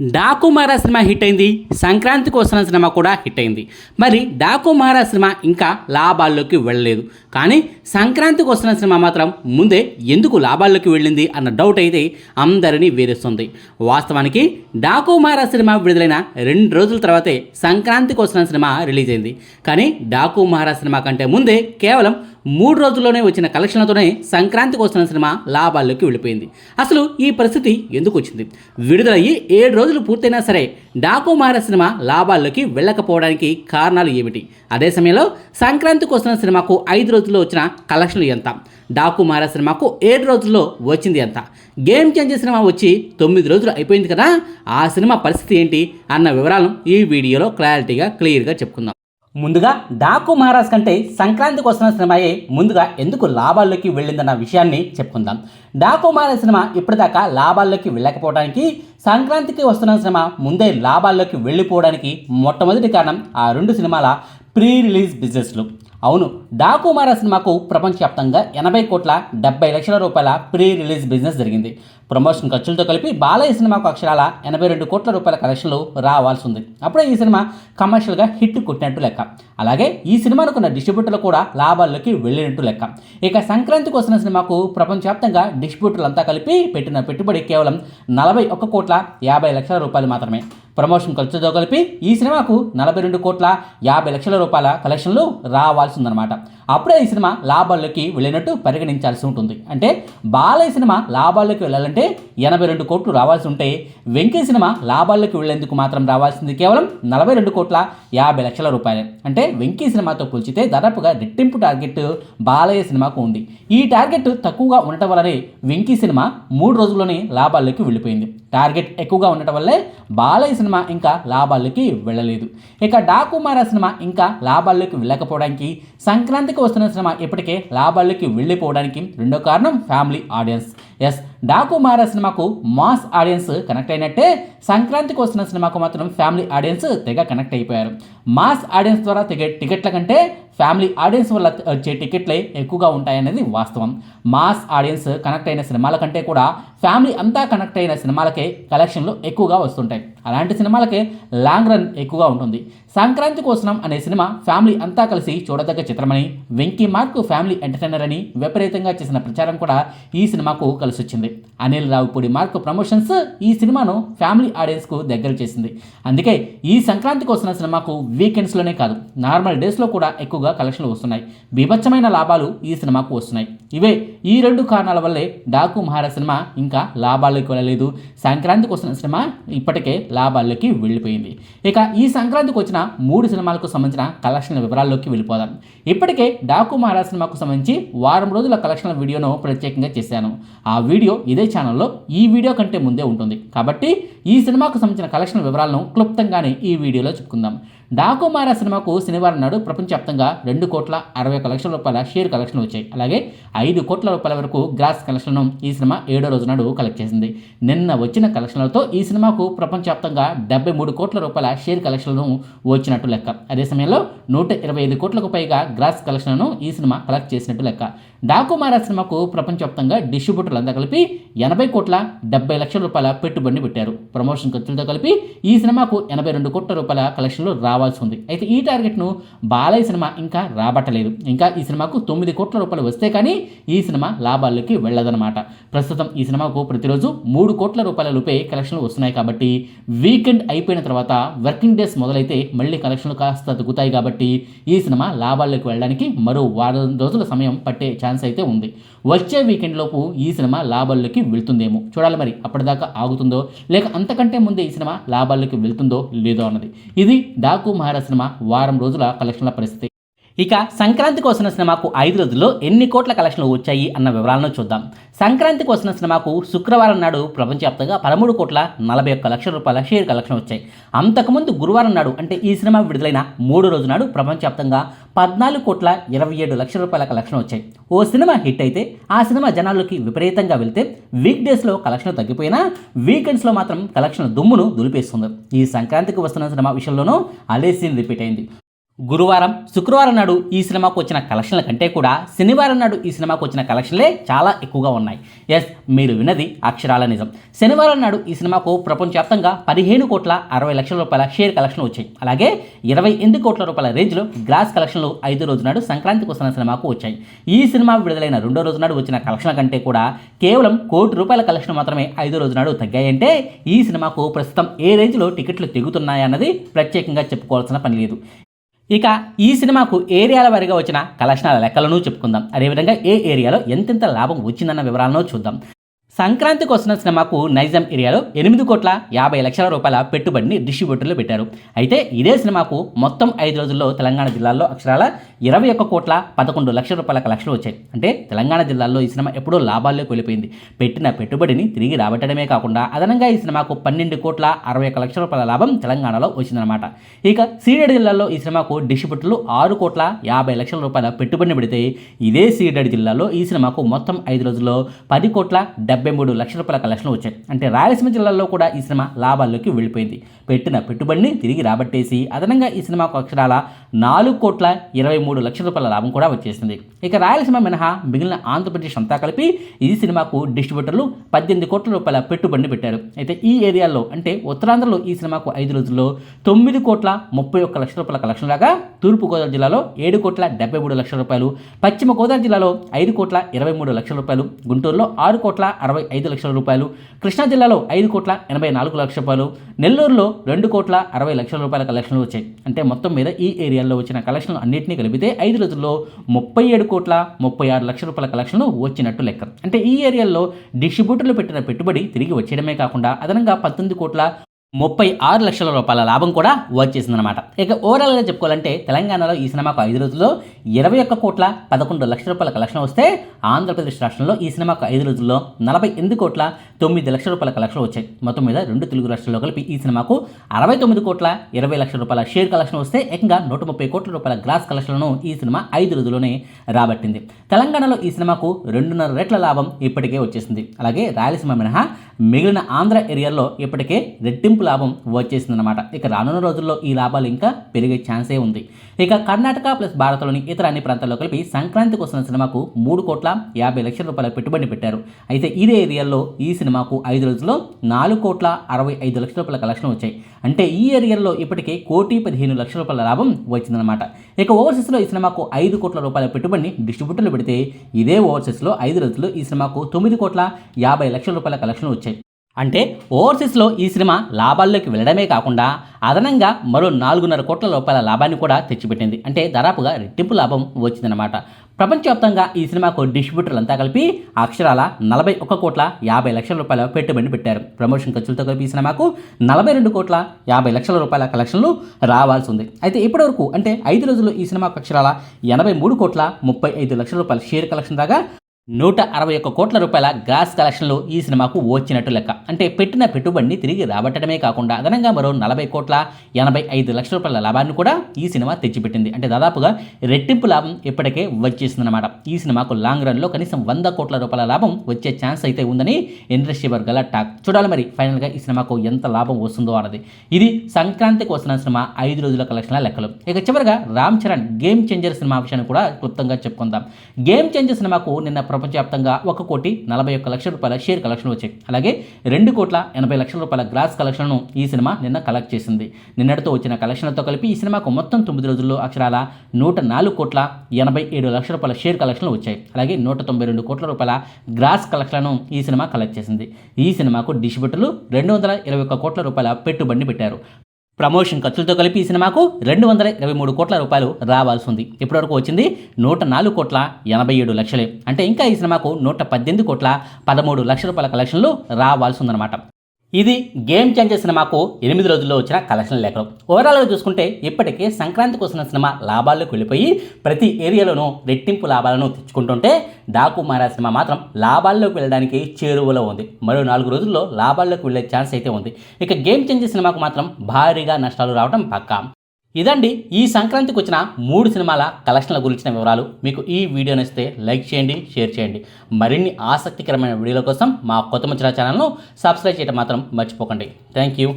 Daaku మహారా cinema hit అయింది సంక్రాంతికి వస్తున్న సినిమా కూడా హిట్ అయింది. మరి డాకు మహారా సినిమా ఇంకా లాభాల్లోకి వెళ్ళలేదు. కానీ సంక్రాంతికి వస్తున్న సినిమా మాత్రం ముందే ఎందుకు లాభాల్లోకి వెళ్ళింది అన్న డౌట్ అయితే అందరినీ వేధిస్తుంది. వాస్తవానికి డాకు మహారా సినిమా విడుదలైన రెండు రోజుల తర్వాతే సంక్రాంతికి వస్తున్న సినిమా రిలీజ్ అయింది. కానీ డాకు మహారా సినిమా కంటే ముందే కేవలం మూడు రోజుల్లోనే వచ్చిన కలెక్షన్లతోనే సంక్రాంతికి వస్తున్న సినిమా లాభాల్లోకి వెళ్ళిపోయింది. అసలు ఈ పరిస్థితి ఎందుకు వచ్చింది? విడుదలయ్యి ఏడు రోజులు పూర్తయినా సరే డాకు మార సినిమా లాభాల్లోకి వెళ్ళకపోవడానికి కారణాలు ఏమిటి? అదే సమయంలో సంక్రాంతికి వస్తున్న సినిమాకు ఐదు రోజుల్లో వచ్చిన కలెక్షన్లు ఎంత? డాకు మార సినిమాకు ఏడు రోజుల్లో వచ్చింది ఎంత? గేమ్ చేంజ్ సినిమా వచ్చి తొమ్మిది రోజులు అయిపోయింది కదా ఆ సినిమా పరిస్థితి ఏంటి అన్న వివరాలను ఈ వీడియోలో క్లారిటీగా క్లియర్గా చెప్పుకుందాం. ముందుగా డాకు మహారాజ్ కంటే సంక్రాంతికి వస్తున్న సినిమాయే ముందుగా ఎందుకు లాభాల్లోకి వెళ్ళిందన్న విషయాన్ని చెప్పుకుందాం. డాకు మహారాజ్ సినిమా ఇప్పటిదాకా లాభాల్లోకి వెళ్ళకపోవడానికి సంక్రాంతికి వస్తున్న సినిమా ముందే లాభాల్లోకి వెళ్ళిపోవడానికి మొట్టమొదటి కారణం ఆ రెండు సినిమాల ప్రీ రిలీజ్ బిజినెస్లు. అవును డాకు సినిమాకు ప్రపంచవ్యాప్తంగా ఎనభై కోట్ల డెబ్బై లక్షల రూపాయల ప్రీ రిలీజ్ బిజినెస్ జరిగింది. ప్రమోషన్ ఖర్చులతో కలిపి బాలయ్య సినిమాకు అక్షరాల ఎనభై రెండు కోట్ల రూపాయల కలెక్షన్లు రావాల్సి ఉంది. అప్పుడే ఈ సినిమా కమర్షియల్గా హిట్ కొట్టినట్టు లెక్క. అలాగే ఈ సినిమాను కొన్న డిస్ట్రిబ్యూటర్లు కూడా లాభాల్లోకి వెళ్ళినట్టు లెక్క. ఇక సంక్రాంతికి వస్తున్న సినిమాకు ప్రపంచవ్యాప్తంగా డిస్ట్రిబ్యూటర్లంతా కలిపి పెట్టిన పెట్టుబడి కేవలం నలభై ఒక్క కోట్ల యాభై లక్షల రూపాయలు మాత్రమే. ప్రమోషన్ ఖర్చుతో కలిపి ఈ సినిమాకు నలభై రెండు కోట్ల యాభై లక్షల రూపాయల కలెక్షన్లు రావాల్సి ఉందన్నమాట అప్పుడే ఈ సినిమా లాభాల్లోకి వెళ్ళినట్టు పరిగణించాల్సి ఉంటుంది. అంటే బాలయ్య సినిమా లాభాల్లోకి వెళ్ళాలంటే ఎనభై రెండు కోట్లు రావాల్సి ఉంటే వెంకీ సినిమా లాభాల్లోకి వెళ్ళేందుకు మాత్రం రావాల్సింది కేవలం నలభై రెండు కోట్ల యాభై లక్షల రూపాయలే. అంటే వెంకీ సినిమాతో పోల్చితే దాదాపుగా రెట్టింపు టార్గెట్ బాలయ్య సినిమాకు ఉంది. ఈ టార్గెట్ తక్కువగా ఉండటం వల్లనే వెంకీ సినిమా మూడు రోజుల్లోనే లాభాల్లోకి వెళ్ళిపోయింది. టార్గెట్ ఎక్కువగా ఉండటం వల్లే బాలయ్య సినిమా ఇంకా లాభాల్లోకి వెళ్ళలేదు. ఇక డాకుమార సినిమా ఇంకా లాభాల్లోకి వెళ్ళకపోవడానికి సంక్రాంతికి వస్తున్న సినిమా ఇప్పటికే లాభాల్లోకి వెళ్ళిపోవడానికి రెండో కారణం ఫ్యామిలీ ఆడియన్స్. ఎస్ డాకు మారా సినిమాకు మాస్ ఆడియన్స్ కనెక్ట్ అయినట్టే సంక్రాంతికి వస్తున్న సినిమాకు మాత్రం ఫ్యామిలీ ఆడియన్స్ తెగ కనెక్ట్ అయిపోయారు. మాస్ ఆడియన్స్ ద్వారా తెగే టికెట్ల కంటే ఫ్యామిలీ ఆడియన్స్ వల్ల వచ్చే టికెట్లే ఎక్కువగా ఉంటాయనేది వాస్తవం. మాస్ ఆడియన్స్ కనెక్ట్ అయిన సినిమాల కంటే కూడా ఫ్యామిలీ అంతా కనెక్ట్ అయిన సినిమాలకే కలెక్షన్లు ఎక్కువగా వస్తుంటాయి. అలాంటి సినిమాలకే లాంగ్ రన్ ఎక్కువగా ఉంటుంది. సంక్రాంతి కోసం అనే సినిమా ఫ్యామిలీ అంతా కలిసి చూడదగ్గ చిత్రమని వెంకీ మార్క్ ఫ్యామిలీ ఎంటర్టైనర్ అని విపరీతంగా చేసిన ప్రచారం కూడా ఈ సినిమాకు కలిసి వచ్చింది అనిల్ రావుపూడి మార్క్ ప్రమోషన్స్ ఈ సినిమాను ఫ్యామిలీ ఆడియన్స్కు దగ్గర చేసింది. అందుకే ఈ సంక్రాంతి కోసం సినిమాకు వీకెండ్స్లోనే కాదు నార్మల్ డేస్లో కూడా ఎక్కువగా కలెక్షన్లు వస్తున్నాయి. బీభత్సమైన లాభాలు ఈ సినిమాకు వస్తున్నాయి. ఇవే ఈ రెండు కారణాల వల్లే డాకు మహారాజ్ సినిమా ఇంకా లాభాల్లోకి వెళ్ళలేదు సంక్రాంతికి వస్తున్న సినిమా ఇప్పటికే లాభాల్లోకి వెళ్ళిపోయింది. ఇక ఈ సంక్రాంతికి వచ్చిన మూడు సినిమాలకు సంబంధించిన కలెక్షన్ల వివరాల్లోకి వెళ్ళిపోదాం. ఇప్పటికే డాకు మహారాజ్ సినిమాకు సంబంధించి వారం రోజుల కలెక్షన్ల వీడియోను ప్రత్యేకంగా చేశాను. ఆ వీడియో ఇదే ఛానల్లో ఈ వీడియో కంటే ముందే ఉంటుంది. కాబట్టి ఈ సినిమాకు సంబంధించిన కలెక్షన్ వివరాలను క్లుప్తంగానే ఈ వీడియోలో చెప్పుకుందాం. డాకుమారా సినిమాకు శనివారం నాడు ప్రపంచవ్యాప్తంగా రెండు కోట్ల అరవై ఒక లక్షల రూపాయల షేర్ కలెక్షన్లు వచ్చాయి. అలాగే ఐదు కోట్ల రూపాయల వరకు గ్రాస్ కలెక్షన్ను ఈ సినిమా ఏడో రోజు నాడు కలెక్ట్ చేసింది. నిన్న వచ్చిన కలెక్షన్లతో ఈ సినిమాకు ప్రపంచవ్యాప్తంగా డెబ్బై మూడు కోట్ల రూపాయల షేర్ కలెక్షన్లను వచ్చినట్టు లెక్క. అదే సమయంలో నూట ఇరవై ఐదు కోట్లకు పైగా గ్రాస్ కలెక్షన్లను ఈ సినిమా కలెక్ట్ చేసినట్టు లెక్క. డాకుమారా సినిమాకు ప్రపంచవ్యాప్తంగా డిస్ట్రిబ్యూటర్లు అంతా కలిపి ఎనభై కోట్ల డెబ్బై లక్షల రూపాయల పెట్టుబడిని పెట్టారు. ప్రమోషన్ ఖర్చులతో కలిపి ఈ సినిమాకు ఎనభై రెండు కోట్ల రూపాయల కలెక్షన్లు రావాలి రావాల్సి ఉంది. అయితే ఈ టార్గెట్ను బాలయ్య సినిమా ఇంకా రాబట్టలేదు. ఇంకా ఈ సినిమాకు తొమ్మిది కోట్ల రూపాయలు వస్తే కానీ ఈ సినిమా లాభాల్లోకి వెళ్ళదన్నమాట. ప్రస్తుతం ఈ సినిమాకు ప్రతిరోజు మూడు కోట్ల రూపాయల రూపే కలెక్షన్లు వస్తున్నాయి కాబట్టి వీకెండ్ అయిపోయిన తర్వాత వర్కింగ్ డేస్ మొదలైతే మళ్ళీ కలెక్షన్లు కాస్త తగ్గుతాయి కాబట్టి ఈ సినిమా లాభాల్లోకి వెళ్ళడానికి మరో వారం రోజుల సమయం పట్టే ఛాన్స్ అయితే ఉంది. వచ్చే వీకెండ్ లోపు ఈ సినిమా లాభాల్లోకి వెళ్తుందేమో చూడాలి మరి అప్పటిదాకా ఆగుతుందో లేక అంతకంటే ముందే ఈ సినిమా లాభాల్లోకి వెళ్తుందో లేదో అన్నది. ఇది డాకు మహారాజ్ సినిమా వారం రోజుల కలెక్షన్ల పరిస్థితి. ఇక సంక్రాంతికి వస్తున్న సినిమాకు ఐదు రోజుల్లో ఎన్ని కోట్ల కలెక్షన్లు వచ్చాయి అన్న వివరాలను చూద్దాం. సంక్రాంతికి వస్తున్న సినిమాకు శుక్రవారం నాడు ప్రపంచవ్యాప్తంగా పదమూడు కోట్ల నలభై ఒక్క లక్షల రూపాయల షేర్ కలెక్షన్ వచ్చాయి. అంతకుముందు గురువారం నాడు అంటే ఈ సినిమా విడుదలైన మూడు రోజు నాడు ప్రపంచవ్యాప్తంగా పద్నాలుగు కోట్ల ఇరవై ఏడు లక్షల రూపాయల కలెక్షన్ వచ్చాయి. ఓ సినిమా హిట్ అయితే ఆ సినిమా జనాల్లోకి విపరీతంగా వెళ్తే వీక్ డేస్లో కలెక్షన్ తగ్గిపోయినా వీకెండ్స్లో మాత్రం కలెక్షన్ దుమ్మును దులిపేస్తుంది. ఈ సంక్రాంతికి వస్తున్న సినిమా విషయంలోనూ అదే సీన్ రిపీట్ అయింది. గురువారం శుక్రవారం నాడు ఈ సినిమాకు వచ్చిన కలెక్షన్ల కంటే కూడా శనివారం నాడు ఈ సినిమాకు వచ్చిన కలెక్షన్లే చాలా ఎక్కువగా ఉన్నాయి. ఎస్ మీరు విన్నది అక్షరాల నిజం. శనివారం నాడు ఈ సినిమాకు ప్రపంచవ్యాప్తంగా పదిహేను కోట్ల అరవై లక్షల రూపాయల షేర్ కలెక్షన్లు వచ్చాయి. అలాగే ఇరవై ఎనిమిది కోట్ల రూపాయల రేంజ్లో గ్రాస్ కలెక్షన్లు ఐదు రోజు నాడు సంక్రాంతికి వస్తున్న సినిమాకు వచ్చాయి. ఈ సినిమా విడుదలైన రెండో రోజు నాడు వచ్చిన కలెక్షన్ల కంటే కూడా కేవలం కోటి రూపాయల కలెక్షన్ మాత్రమే ఐదో రోజు నాడు తగ్గాయంటే ఈ సినిమాకు ప్రస్తుతం ఏ రేంజ్లో టికెట్లు తెగుతున్నాయన్నది ప్రత్యేకంగా చెప్పుకోవాల్సిన పని లేదు. ఇక ఈ సినిమాకు ఏరియాల వారిగా వచ్చిన కలెక్షనాల లెక్కలను చెప్పుకుందాం. అదేవిధంగా ఏ ఏరియాలో ఎంతెంత లాభం వచ్చిందన్న వివరాలను చూద్దాం. సంక్రాంతికి వస్తున్న సినిమాకు నైజాం ఏరియాలో ఎనిమిది కోట్ల యాభై లక్షల రూపాయల పెట్టుబడిని డిస్ట్రిబ్యూటర్లు పెట్టారు. అయితే ఇదే సినిమాకు మొత్తం ఐదు రోజుల్లో తెలంగాణ జిల్లాల్లో అక్షరాల ఇరవై ఒక్క కోట్ల పదకొండు లక్షల రూపాయల కలెక్షన్లు వచ్చాయి. అంటే తెలంగాణ జిల్లాల్లో ఈ సినిమా ఎప్పుడో లాభాల్లోకి వెళ్ళిపోయింది. పెట్టిన పెట్టుబడిని తిరిగి రాబట్టడమే కాకుండా అదనంగా ఈ సినిమాకు పన్నెండు కోట్ల అరవై ఒక్క లక్షల రూపాయల లాభం తెలంగాణలో వచ్చిందనమాట ఇక సీడెడ్ జిల్లాలో ఈ సినిమాకు డిస్ట్రిబ్యూటర్లు ఆరు కోట్ల యాభై లక్షల రూపాయల పెట్టుబడిని పెడితే ఇదే సీడెడ్ జిల్లాలో ఈ సినిమాకు మొత్తం ఐదు రోజుల్లో పది కోట్ల డెబ్బై డెబ్బై మూడు లక్షల రూపాయల కలెక్షన్లు వచ్చాయి. అంటే రాయలసీమ జిల్లాలో కూడా ఈ సినిమా లాభాల్లోకి వెళ్ళిపోయింది. పెట్టిన పెట్టుబడిని తిరిగి రాబట్టేసి అదనంగా ఈ సినిమాకు అక్షరాల నాలుగు కోట్ల ఇరవై మూడు లక్షల రూపాయల లాభం కూడా వచ్చేసింది. ఇక రాయలసీమ మినహా మిగిలిన ఆంధ్రప్రదేశ్ అంతా కలిపి ఈ సినిమాకు డిస్ట్రిబ్యూటర్లు పద్దెనిమిది కోట్ల రూపాయల పెట్టుబడిని పెట్టారు. అయితే ఈ ఏరియాలో అంటే ఉత్తరాంధ్రలో ఈ సినిమాకు ఐదు రోజుల్లో తొమ్మిది కోట్ల ముప్పై ఒక్క లక్షల రూపాయల కలెక్షన్ లాగా తూర్పుగోదావరి జిల్లాలో ఏడు కోట్ల డెబ్బై మూడు లక్షల రూపాయలు పశ్చిమ గోదావరి జిల్లాలో ఐదు కోట్ల ఇరవై మూడు లక్షల రూపాయలు గుంటూరులో ఆరు కోట్ల అరవై ఐదు లక్షల రూపాయలు కృష్ణా జిల్లాలో ఐదు కోట్ల ఎనభై నాలుగు లక్షల రూపాయలు నెల్లూరులో రెండు కోట్ల అరవై లక్షల రూపాయల కలెక్షన్లు వచ్చాయి. అంటే మొత్తం మీద ఈ ఏరియాలో వచ్చిన కలెక్షన్లు అన్నింటినీ కలిపితే ఐదు రోజుల్లో ముప్పై ఏడు కోట్ల ముప్పై ఆరు లక్షల రూపాయల కలెక్షన్లు వచ్చినట్టు లెక్క. అంటే ఈ ఏరియాలో డిస్ట్రిబ్యూటర్లు పెట్టిన పెట్టుబడి తిరిగి వచ్చేయడమే కాకుండా అదనంగా పంతొమ్మిది కోట్ల ముప్పై ఆరు లక్షల రూపాయల లాభం కూడా వచ్చేసిందనమాట ఇక ఓవరాల్గా చెప్పుకోవాలంటే తెలంగాణలో ఈ సినిమాకు ఐదు రోజుల్లో ఇరవై ఒక్క కోట్ల పదకొండు లక్షల రూపాయల కలెక్షన్ వస్తే ఆంధ్రప్రదేశ్ రాష్ట్రంలో ఈ సినిమాకు ఐదు రోజుల్లో నలభై ఎనిమిది కోట్ల తొమ్మిది లక్షల రూపాయల కలెక్షన్ వచ్చాయి. మొత్తం మీద రెండు తెలుగు రాష్ట్రాల్లో కలిపి ఈ సినిమాకు అరవై తొమ్మిది కోట్ల ఇరవై లక్షల రూపాయల షేర్ కలెక్షన్ వస్తే ఏకంగా నూట ముప్పై కోట్ల రూపాయల గ్రాస్ కలెక్షన్లను ఈ సినిమా ఐదు రోజుల్లోనే రాబట్టింది. తెలంగాణలో ఈ సినిమాకు రెండున్నర రెట్ల లాభం ఇప్పటికే వచ్చేసింది. అలాగే రాయలసీమ మినహా మిగిలిన ఆంధ్ర ఏరియాలో ఇప్పటికే రెట్టింపు లాభం వచ్చేసిందనమాట ఇక రానున్న రోజుల్లో ఈ లాభాలు ఇంకా పెరిగే ఛాన్సే ఉంది. ఇక కర్ణాటక ప్లస్ భారత్లోని ఇతర అన్ని ప్రాంతాల్లో కలిపి సంక్రాంతికి వస్తున్న సినిమాకు మూడు కోట్ల యాభై లక్షల రూపాయల పెట్టుబడి పెట్టారు. అయితే ఇదే ఏరియాలో ఈ సినిమాకు ఐదు రోజుల్లో నాలుగు కోట్ల అరవై ఐదు లక్షల రూపాయల కలెక్షన్ వచ్చాయి. అంటే ఈ ఏరియాలో ఇప్పటికే కోటి పదిహేను లక్షల రూపాయల లాభం వచ్చిందనమాట ఇక ఓవర్సీస్లో ఈ సినిమాకు ఐదు కోట్ల రూపాయల పెట్టుబడిని డిస్ట్రిబ్యూటర్లు పెడితే ఇదే ఓవర్సీస్లో ఐదు రోజుల్లో ఈ సినిమాకు తొమ్మిది కోట్ల యాభై లక్షల రూపాయల కలెక్షన్ వచ్చాయి. అంటే ఓవర్సీస్లో ఈ సినిమా లాభాల్లోకి వెళ్ళడమే కాకుండా అదనంగా మరో నాలుగున్నర కోట్ల రూపాయల లాభాన్ని కూడా తెచ్చిపెట్టింది. అంటే దాదాపుగా రెట్టింపు లాభం వచ్చిందనమాట ప్రపంచవ్యాప్తంగా ఈ సినిమాకు డిస్ట్రిబ్యూటర్లు అంతా కలిపి అక్షరాల నలభై ఒక్క కోట్ల యాభై లక్షల రూపాయల పెట్టుబడి పెట్టారు. ప్రమోషన్ ఖర్చులతో కలిపి ఈ సినిమాకు నలభై రెండు కోట్ల యాభై లక్షల రూపాయల కలెక్షన్లు రావాల్సి ఉంది అయితే ఇప్పటివరకు అంటే ఐదు రోజుల్లో ఈ సినిమాకు అక్షరాల ఎనభై మూడు కోట్ల ముప్పై ఐదు లక్షల రూపాయల షేర్ కలెక్షన్ దాకా నూట అరవై ఒక్క కోట్ల రూపాయల గ్రాస్ కలెక్షన్లు ఈ సినిమాకు వచ్చినట్టు లెక్క. అంటే పెట్టిన పెట్టుబడిని తిరిగి రాబట్టడమే కాకుండా అదనంగా మరో నలభై కోట్ల ఎనభై ఐదు లక్షల రూపాయల లాభాన్ని కూడా ఈ సినిమా తెచ్చిపెట్టింది. అంటే దాదాపుగా రెట్టింపు లాభం ఇప్పటికే వచ్చేసిందనమాట ఈ సినిమాకు లాంగ్ రన్లో కనీసం వంద కోట్ల రూపాయల లాభం వచ్చే ఛాన్స్ అయితే ఉందని ఇండస్ట్రీ వర్గాల టాక్. చూడాలి మరి ఫైనల్గా ఈ సినిమాకు ఎంత లాభం వస్తుందో అన్నది. ఇది సంక్రాంతికి వస్తున్న సినిమా ఐదు రోజుల కలెక్షన్ల లెక్కలు. ఇక చివరిగా Ram Charan game changer cinema విషయాన్ని కూడా క్లుప్తంగా చెప్పుకుందాం. గేమ్ చేంజర్ సినిమాకు నిన్న ప్రపంచవ్యాప్తంగా ఒక కోటి నలభై ఒక్క లక్షల రూపాయల షేర్ కలెక్షన్ వచ్చాయి. అలాగే రెండు కోట్ల ఎనభై లక్షల రూపాయల గ్రాస్ కలెక్షన్ను ఈ సినిమా నిన్న కలెక్ట్ చేసింది. నిన్నటితో వచ్చిన కలెక్షన్లతో కలిపి ఈ సినిమాకు మొత్తం తొమ్మిది రోజుల్లో అక్షరాల నూట నాలుగు కోట్ల ఎనభై ఏడు లక్షల రూపాయల షేర్ కలెక్షన్లు వచ్చాయి. అలాగే నూట తొంభై రెండు కోట్ల రూపాయల గ్రాస్ కలెక్షన్లను ఈ సినిమా కలెక్ట్ చేసింది. ఈ సినిమాకు డిస్ట్రిబ్యూటర్లు రెండు వందల ఇరవై ఒక్క కోట్ల రూపాయల పెట్టుబడిని పెట్టారు. ప్రమోషన్ ఖర్చులతో కలిపి ఈ సినిమాకు రెండు వందల ఇరవై మూడు కోట్ల రూపాయలు రావాల్సి ఉంది ఇప్పటివరకు వచ్చింది నూట నాలుగు కోట్ల ఎనభై ఏడు లక్షలే. అంటే ఇంకా ఈ సినిమాకు నూట పద్దెనిమిది కోట్ల పదమూడు లక్షల రూపాయల కలెక్షన్లు రావాల్సి ఉందన్నమాట ఇది గేమ్ చేంజర్ సినిమాకు ఎనిమిది రోజుల్లో వచ్చిన కలెక్షన్ లేఖలు. ఓవరాల్గా చూసుకుంటే ఇప్పటికే సంక్రాంతికి వస్తున్న సినిమా లాభాల్లోకి వెళ్ళిపోయి ప్రతి ఏరియాలోనూ రెట్టింపు లాభాలను తెచ్చుకుంటుంటే డాకు మారా సినిమా మాత్రం లాభాల్లోకి వెళ్ళడానికి చేరువలో ఉంది. మరో నాలుగు రోజుల్లో లాభాల్లోకి వెళ్ళే ఛాన్స్ అయితే ఉంది. ఇక గేమ్ చేంజర్ సినిమాకు మాత్రం భారీగా నష్టాలు రావడం పక్కా. ఇదండి ఈ సంక్రాంతికి వచ్చిన మూడు సినిమాల కలెక్షన్ల గురించిన వివరాలు. మీకు ఈ వీడియో నచ్చితే లైక్ చేయండి షేర్ చేయండి. మరిన్ని ఆసక్తికరమైన వీడియోల కోసం మా కొత్త ముచ్చిన ఛానల్ను సబ్స్క్రైబ్ చేయడం మాత్రం మర్చిపోకండి. Thank you